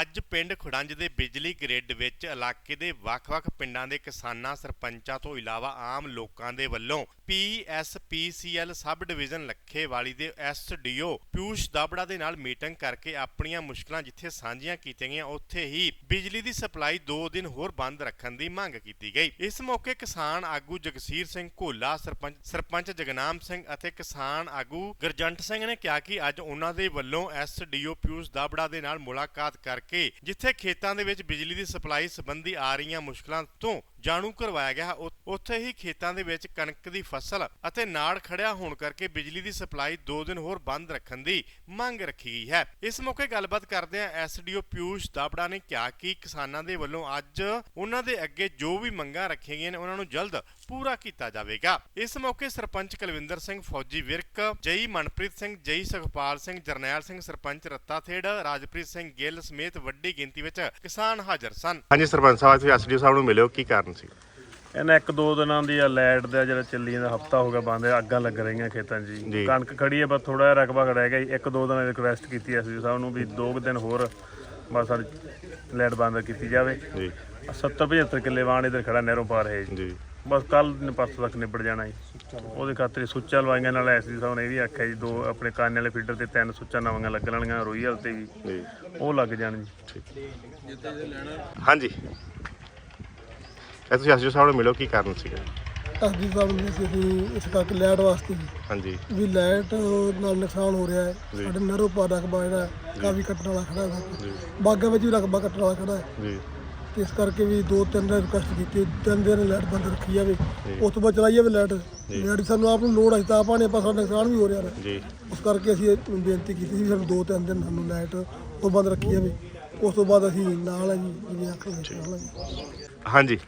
ਅੱਜ ਪਿੰਡ ਖੁੜੰਜ ਦੇ ਬਿਜਲੀ ਗ੍ਰਿਡ ਵਿੱਚ ਇਲਾਕੇ ਦੇ ਵੱਖ-ਵੱਖ ਪਿੰਡਾਂ ਦੇ ਕਿਸਾਨਾਂ, ਸਰਪੰਚਾਂ ਤੋਂ ਇਲਾਵਾ ਆਮ ਲੋਕਾਂ ਦੇ ਵੱਲੋਂ ਪੀਐਸਪੀਸੀਐਲ ਸਬ ਡਿਵੀਜ਼ਨ ਲੱਖੇਵਾਲੀ ਦੇ ਐਸਡੀਓ ਪਿਊਸ਼ ਦਾਬੜਾ ਦੇ ਨਾਲ ਮੀਟਿੰਗ ਕਰਕੇ ਆਪਣੀਆਂ ਮੁਸ਼ਕਲਾਂ ਜਿੱਥੇ ਸਾਂਝੀਆਂ ਕੀਤੀਆਂ ਗਈਆਂ, ਉੱਥੇ ਹੀ ਬਿਜਲੀ ਦੀ ਸਪਲਾਈ 2 ਦਿਨ ਹੋਰ ਬੰਦ ਰੱਖਣ ਦੀ ਮੰਗ ਕੀਤੀ ਗਈ। ਇਸ ਮੌਕੇ ਕਿਸਾਨ ਆਗੂ ਜਗਸੀਰ ਸਿੰਘ ਘੋਲਾ, ਸਰਪੰਚ ਸਰਪੰਚ ਜਗਨਾਮ ਸਿੰਘ ਅਤੇ ਕਿਸਾਨ ਆਗੂ ਗਰਜੰਟ ਸਿੰਘ ਨੇ ਕਿਹਾ ਕਿ ਅੱਜ ਉਹਨਾਂ ਦੇ ਵੱਲੋਂ ਐਸਡੀਓ ਪਿਊਸ਼ ਦਾਬੜਾ ਦੇ ਨਾਲ ਮੁਲਾਕਾਤ ਕਰਕੇ ਜਿੱਥੇ ਖੇਤਾਂ ਦੇ ਵਿੱਚ ਬਿਜਲੀ ਦੀ ਸਪਲਾਈ ਸੰਬੰਧੀ ਆ ਰਹੀਆਂ ਮੁਸ਼ਕਲਾਂ ਤੋਂ ਜਾਣੂ ਕਰਵਾਇਆ ਗਿਆ। ਉੱਥੇ ਹੀ ਖੇਤਾਂ ਦੇ ਵਿੱਚ ਕਣਕ ਦੀ ਫਸਲ ਅਤੇ ਨਾੜ ਖੜਿਆ ਹੋਣ ਕਰਕੇ ਬਿਜਲੀ ਦੀ ਸਪਲਾਈ 2 ਦਿਨ ਹੋਰ ਬੰਦ ਰੱਖਣ ਦੀ ਮੰਗ ਰੱਖੀ ਗਈ ਹੈ। ਇਸ ਮੌਕੇ ਗੱਲਬਾਤ ਕਰਦਿਆਂ ਐਸਡੀਓ ਪਿਊਸ਼ ਦਾਬੜਾ ਨੇ ਕਿਹਾ ਕਿ ਕਿਸਾਨਾਂ ਦੇ ਵੱਲੋਂ ਅੱਜ ਉਹਨਾਂ ਦੇ ਅੱਗੇ ਜੋ ਵੀ ਮੰਗਾਂ ਰੱਖੀਆਂ ਗਈਆਂ ਨੇ, ਉਹਨਾਂ ਨੂੰ ਜਲਦ ਪੂਰਾ ਕੀਤਾ ਜਾਵੇਗਾ। ਇਸ ਮੌਕੇ ਸਰਪੰਚ ਕੁਲਵਿੰਦਰ ਸਿੰਘ, ਫੌਜੀ ਵਿਰਕ, ਜਈ ਮਨਪ੍ਰੀਤ ਸਿੰਘ, ਜਈ ਸੁਖਪਾਲ ਸਿੰਘ, ਜਰਨੈਲ ਸਿੰਘ, ਸਰਪੰਚ ਰੱਤਾ ਥੇੜ, ਰਾਜਪ੍ਰੀਤ ਸਿੰਘ ਗਿੱਲ ਸਮੇਤ ਵੱਡੀ ਗਿਣਤੀ ਵਿੱਚ ਕਿਸਾਨ ਹਾਜ਼ਰ ਸਨ। ਹਾਂਜੀ ਸਰਪੰਚ ਸਾਹਿਬ, ਤੁਸੀਂ ਐਸਡੀਓ ਸਾਹਿਬ ਨੂੰ ਮਿਲਿਓ, ਕੀ ਕਾਰਨ ਸੀ। ਇਹਨਾਂ ਇੱਕ ਦੋ ਦਿਨਾਂ ਦੀ ਆ ਲਾਈਟ ਦਾ ਜਿਹੜਾ ਚੱਲੀ ਜਾਂਦਾ ਹਫਤਾ ਹੋ ਗਿਆ ਬੰਦ ਅੱਗਾਂ ਲੱਗ ਰਹੀਆਂ ਖੇਤਾਂ 'ਚ ਜੀ। ਜੀ। ਕਣਕ ਖੜੀ ਹੈ ਬਸ ਥੋੜਾ ਜਿਹਾ ਰਕਬਾ ਰਹਿ ਗਿਆ ਜੀ। ਇੱਕ ਦੋ ਦਿਨ ਰਿਕਵੈਸਟ ਕੀਤੀ ਐਸ ਸਾਹਿਬ ਨੂੰ ਵੀ ਦੋ ਕੁ ਦਿਨ ਹੋਰ ਬਸ ਸਾਡੀ ਲਾਈਟ ਬੰਦ ਕੀਤੀ ਜਾਵੇ। ਜੀ। 70 75 ਕਿੱਲੇ ਵਾਣ ਇਧਰ ਖੜਾ ਨਹਿਰੋਂ ਪਾਰ ਹੈ ਜੀ। ਜੀ। ਬਸ ਕੱਲ ਪਰਸੋਂ ਤੱਕ ਨਿਬੜ ਜਾਣਾ ਜੀ। ਉਹਦੇ ਖਾਤਰ ਸੁੱਚਾ ਲਵਾਈਆਂ ਨਾਲ ਐਸ ਸਾਹਿਬ ਨੇ ਇਹ ਵੀ ਆਖਿਆ ਜੀ ਦੋ ਆਪਣੇ ਕਾਨੇ ਵਾਲੇ ਫੀਡਰ ਤੇ ਤਿੰਨ ਸੁੱਚਾ ਨਵੀਆਂ ਲੱਗ ਲੈਣੀਆਂ ਰੋਈ ਹਾਲ ਤੇ ਵੀ ਜੀ। ਉਹ ਲੱਗ ਜਾਣ ਜੀ। ਹਾਂਜੀ। ਇਹ ਤੁਸੀਂ ਐਸਡੀਓ ਸਾਹਿਬ ਨੂੰ ਮਿਲਿਓ ਕੀ ਕਾਰਨ ਸੀਗਾ? ਅਸਦੀ ਸਾਹਿਬ ਨੇ ਸੀ ਅਸੀਂ ਇਸ ਕਰਕੇ ਲਾਈਟ ਵਾਸਤੇ ਹਾਂਜੀ। ਵੀ ਲਾਈਟ ਨਾਲ ਨੁਕਸਾਨ ਹੋ ਰਿਹਾ ਹੈ। ਸਾਡੇ ਨਰੋ ਪਾ ਰਕਬਾ ਜਿਹੜਾ ਹੈ, ਕਾਫੀ ਕੱਟਣ ਵਾਲਾ ਖੜਾ ਹੈ। ਜੀ। ਬਾਗਾਂ ਵਿੱਚ ਵੀ ਰਕਬਾ ਕੱਟਣ ਵਾਲਾ ਖੜਾ ਹੈ। ਜੀ। ਤੇ ਇਸ ਕਰਕੇ ਵੀ ਦੋ ਤਿੰਨ ਦਿਨ ਰਿਕਵੈਸਟ ਕੀਤੀ ਤਿੰਨ ਦਿਨ ਲਾਈਟ ਬੰਦ ਰੱਖੀ ਜਾਵੇ। ਉਸ ਤੋਂ ਬਾਅਦ ਚਲਾਈ ਜਾਵੇ ਲਾਈਟ ਲਾਈਟ ਸਾਨੂੰ ਆਪ ਨੂੰ ਲੋੜ ਹੈ ਤਾਂ ਆਪਾਂ ਨੇ ਆਪਾਂ ਸਾਡਾ ਨੁਕਸਾਨ ਵੀ ਹੋ ਰਿਹਾ ਹੈ। ਜੀ। ਉਸ ਕਰਕੇ ਅਸੀਂ ਇਹ ਬੇਨਤੀ ਕੀਤੀ ਸੀ ਵੀ ਸਾਨੂੰ ਦੋ ਤਿੰਨ ਦਿਨ ਸਾਨੂੰ ਲਾਈਟ ਉਹ ਬੰਦ ਰੱਖੀ ਜਾਵੇ। ਉਸ ਤੋਂ ਬਾਅਦ ਅਸੀਂ ਨਾਲ ਹੈ ਜੀ ਜਿਵੇਂ ਨਾਲ ਹੈ ਜੀ। ਹਾਂਜੀ।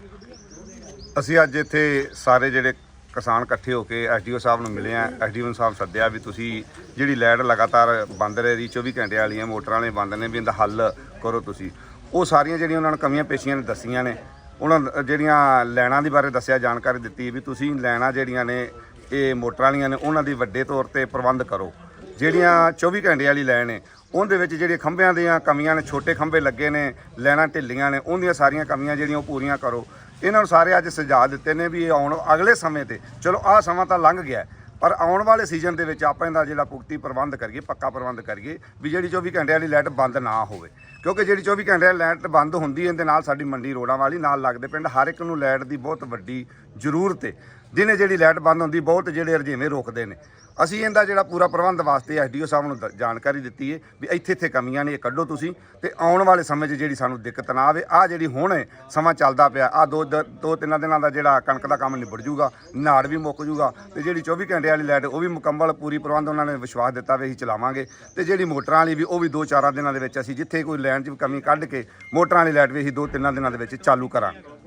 ਅਸੀਂ ਅੱਜ ਇੱਥੇ ਸਾਰੇ ਜਿਹੜੇ ਕਿਸਾਨ ਇਕੱਠੇ ਹੋ ਕੇ ਐਸਡੀਓ ਸਾਹਿਬ ਨੂੰ ਮਿਲੇ ਆ ਐਸਡੀਓ ਸਾਹਿਬ ਸੱਦਿਆ ਵੀ ਤੁਸੀਂ ਜਿਹੜੀ ਲਾਈਟ ਲਗਾਤਾਰ ਬੰਦ ਰਹੇ ਰਹੀ 24 ਘੰਟੇ ਵਾਲੀਆਂ ਮੋਟਰਾਂ ਵਾਲੇ ਬੰਦ ਨੇ ਵੀ ਇਹਦਾ ਹੱਲ ਕਰੋ ਤੁਸੀਂ। ਉਹ ਸਾਰੀਆਂ ਜਿਹੜੀਆਂ ਉਹਨਾਂ ਨੂੰ ਕਮੀਆਂ ਪੇਸ਼ੀਆਂ ਨੇ ਦੱਸੀਆਂ ਨੇ, ਉਹਨਾਂ ਜਿਹੜੀਆਂ ਲੈਣਾ ਦੇ ਬਾਰੇ ਦੱਸਿਆ, ਜਾਣਕਾਰੀ ਦਿੱਤੀ ਵੀ ਤੁਸੀਂ ਲੈਣਾ ਜਿਹੜੀਆਂ ਨੇ, ਇਹ ਮੋਟਰਾਂ ਵਾਲੀਆਂ ਨੇ, ਉਹਨਾਂ ਦੀ ਵੱਡੇ ਤੌਰ ਤੇ ਪ੍ਰਬੰਧ ਕਰੋ। ਜਿਹੜੀਆਂ 24 ਘੰਟੇ ਵਾਲੀ ਲੈਣ ਨੇ, ਉਹਦੇ ਵਿੱਚ ਜਿਹੜੀਆਂ ਖੰਭਿਆਂ ਦੀਆਂ ਕਮੀਆਂ ਨੇ, ਛੋਟੇ ਖੰਭੇ ਲੱਗੇ ਨੇ, ਲੈਣਾ ਢਿੱਲੀਆਂ ਨੇ, ਉਹਦੀਆਂ ਸਾਰੀਆਂ ਕਮੀਆਂ ਜਿਹੜੀਆਂ ਉਹ ਪੂਰੀਆਂ ਕਰੋ। ਇਹਨਾਂ ਨੂੰ ਸਾਰੇ ਅੱਜ ਸੁਝਾਅ ਦਿੱਤੇ ਨੇ ਵੀ ਇਹ ਆਉਣ ਅਗਲੇ ਸਮੇਂ ਤੇ। ਚਲੋ, ਆਹ ਸਮਾਂ ਤਾਂ ਲੰਘ ਗਿਆ ਪਰ ਆਉਣ ਵਾਲੇ ਸੀਜ਼ਨ ਦੇ ਵਿੱਚ ਆਪਾਂ ਇਹਦਾ ਜਿਹੜਾ ਪੁਖਤੀ ਪ੍ਰਬੰਧ ਕਰੀਏ, ਪੱਕਾ ਪ੍ਰਬੰਧ ਕਰੀਏ, ਵੀ ਜਿਹੜੀ 24 ਘੰਟੇ ਵਾਲੀ ਲਾਈਟ ਬੰਦ ਨਾ ਹੋਵੇ। ਕਿਉਂਕਿ ਜਿਹੜੀ 24 ਘੰਟੇ ਵਾਲੀ ਲਾਈਟ ਬੰਦ ਹੁੰਦੀ ਹੈ, ਇਹਦੇ ਨਾਲ ਸਾਡੀ ਮੰਡੀ ਰੋਡਾਂ ਵਾਲੀ ਨਾਲ ਲੱਗਦੇ ਪਿੰਡ, ਹਰ ਇੱਕ ਨੂੰ ਲਾਈਟ ਦੀ ਬਹੁਤ ਵੱਡੀ ਜ਼ਰੂਰਤ ਹੈ ਜਿਹਨੇ ਜਿਹੜੀ ਲਾਈਟ ਬੰਦ ਹੁੰਦੀ ਬਹੁਤ ਜਿਹੜੇ ਰਜੇਵੇਂ ਰੋਕਦੇ ਨੇ। ਅਸੀਂ ਇਹਦਾ ਜਿਹੜਾ ਪੂਰਾ ਪ੍ਰਬੰਧ ਵਾਸਤੇ ਐਸਡੀਓ ਸਾਹਿਬ ਨੂੰ ਦ- ਜਾਣਕਾਰੀ ਦਿੱਤੀ ਹੈ ਵੀ ਇੱਥੇ ਇੱਥੇ ਕਮੀਆਂ ਨੇ ਇਹ ਕੱਢੋ ਤੁਸੀਂ ਤੇ ਆਉਣ ਵਾਲੇ ਸਮੇਂ 'ਚ ਜਿਹੜੀ ਸਾਨੂੰ ਦਿੱਕਤ ਨਾ ਆਵੇ। ਆ ਜਿਹੜੀ ਹੁਣ ਹੈ, ਸਮਾਂ ਚੱਲਦਾ ਪਿਆ ਆ ਦੋ ਦ- ਦੋ ਤਿੰਨਾਂ ਦਿਨਾਂ ਦਾ ਜਿਹੜਾ ਕਣਕ ਦਾ ਕੰਮ ਨਿਬੜ ਜੂਗਾ ਨਾੜ ਵੀ ਮੁੱਕ ਜੂਗਾ ਤੇ ਜਿਹੜੀ 24 ਘੰਟੇ ਵਾਲੀ ਲਾਈਟ ਉਹ ਵੀ ਮੁਕੰਮਲ ਪੂਰੀ ਪ੍ਰਬੰਧ ਉਹਨਾਂ ਨੇ ਵਿਸ਼ਵਾਸ ਦਿੱਤਾ ਵੀ ਅਸੀਂ ਚਲਾਵਾਂਗੇ ਤੇ ਜਿਹੜੀ ਮੋਟਰਾਂ ਵਾਲੀ ਵੀ ਉਹ ਵੀ ਦੋ ਚਾਰਾਂ ਦਿਨਾਂ ਦੇ ਵਿੱਚ ਅਸੀਂ ਜਿੱਥੇ ਕੋਈ ਲੈਣ 'ਚ ਵੀ ਕਮੀ ਕੱਢ ਕੇ ਮੋਟਰਾਂ ਵਾਲੀ ਲਾਈਟ ਵੀ ਅਸੀਂ ਦੋ ਤਿੰਨਾਂ ਦਿਨਾਂ ਦੇ ਵਿੱਚ ਚਾਲੂ ਕਰਾਂਗੇ।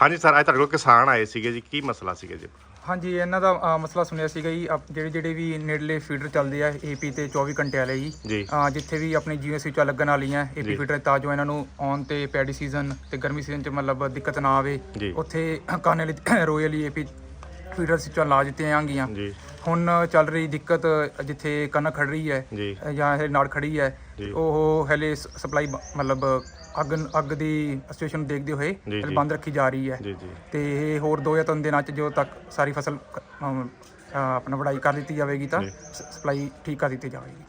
ਹਾਂਜੀ ਸਰ ਅੱਜ ਤੁਹਾਡੇ ਕੋਲ ਕਿਸਾਨ ਆਏ ਸੀਗੇ ਜੀ ਕੀ ਮਸਲਾ ਸੀਗਾ ਜੀ ਹਾਂਜੀ ਇਹਨਾਂ ਦਾ ਅ, ਮਸਲਾ ਸੁਣਿਆ ਸੀਗਾ ਜੀ ਅਪ- ਜਿਹੜੇ ਜਿਹੜੇ ਵੀ ਨੇੜਲੇ ਫੀਡਰ ਚੱਲਦੇ ਆ ਏਪੀ ਤੇ 24 ਘੰਟੇ ਵਾਲੇ ਜੀ ਜੀ। ਅ, ਜਿੱਥੇ ਵੀ ਆਪਣੀ ਜੀਓ ਸਵਿੱਚਾਂ ਲੱਗਣ ਵਾਲੀਆਂ। ਏਪੀ ਫੀਡਰ ਤਾਂ ਜੋ ਇਹਨਾਂ ਨੂੰ ਔਨ ਤੇ ਪੈਡੀ ਸੀਜ਼ਨ ਤੇ ਗਰਮੀ ਸੀਜ਼ਨ ਚ ਮਤਲਬ ਦਿੱਕਤ ਨਾ ਆਵੇ ਜੀ। ਉੱਥੇ ਕਾਨੇ ਲਈ ਰੋਇਲ ਏਪੀ ਫੀਡਰ ਸਵਿੱਚਾਂ ਲਾ ਦਿੱਤੀਆਂ ਆਂਗੀਆਂ ਜੀ ਹੁਣ ਚੱਲ ਰਹੀ ਦਿੱਕਤ ਜਿੱਥੇ ਕਣਕ ਖੜ ਰਹੀ ਹੈ ਜੀ ਜਾਂ ਇਹ ਨਾੜ ਖੜੀ ਹੈ ਜੀ। ਉਹ ਹਲੇ ਸਪਲਾਈ ਮਤਲਬ ਅੱਗ ਅੱਗ ਦੀ ਸਿਚੁਏਸ਼ਨ ਦੇਖਦੇ ਹੋਏ ਜੀ, ਹਲੇ ਜੀ। ਬੰਦ ਰੱਖੀ ਜਾ ਰਹੀ ਹੈ ਜੀ ਜੀ ਤੇ ਇਹ ਹੋਰ ਦੋ ਜਾਂ ਤਿੰਨ ਦਿਨਾਂ ਚ ਜਦੋਂ ਤੱਕ ਸਾਰੀ ਫਸਲ ਆਪਣਾ ਵਢਾਈ ਕਰ ਦਿੱਤੀ ਜਾਵੇਗੀ ਤਾਂ ਜੀ। ਸਪਲਾਈ ਠੀਕ ਕਰ ਦਿੱਤੀ ਜਾਵੇਗੀ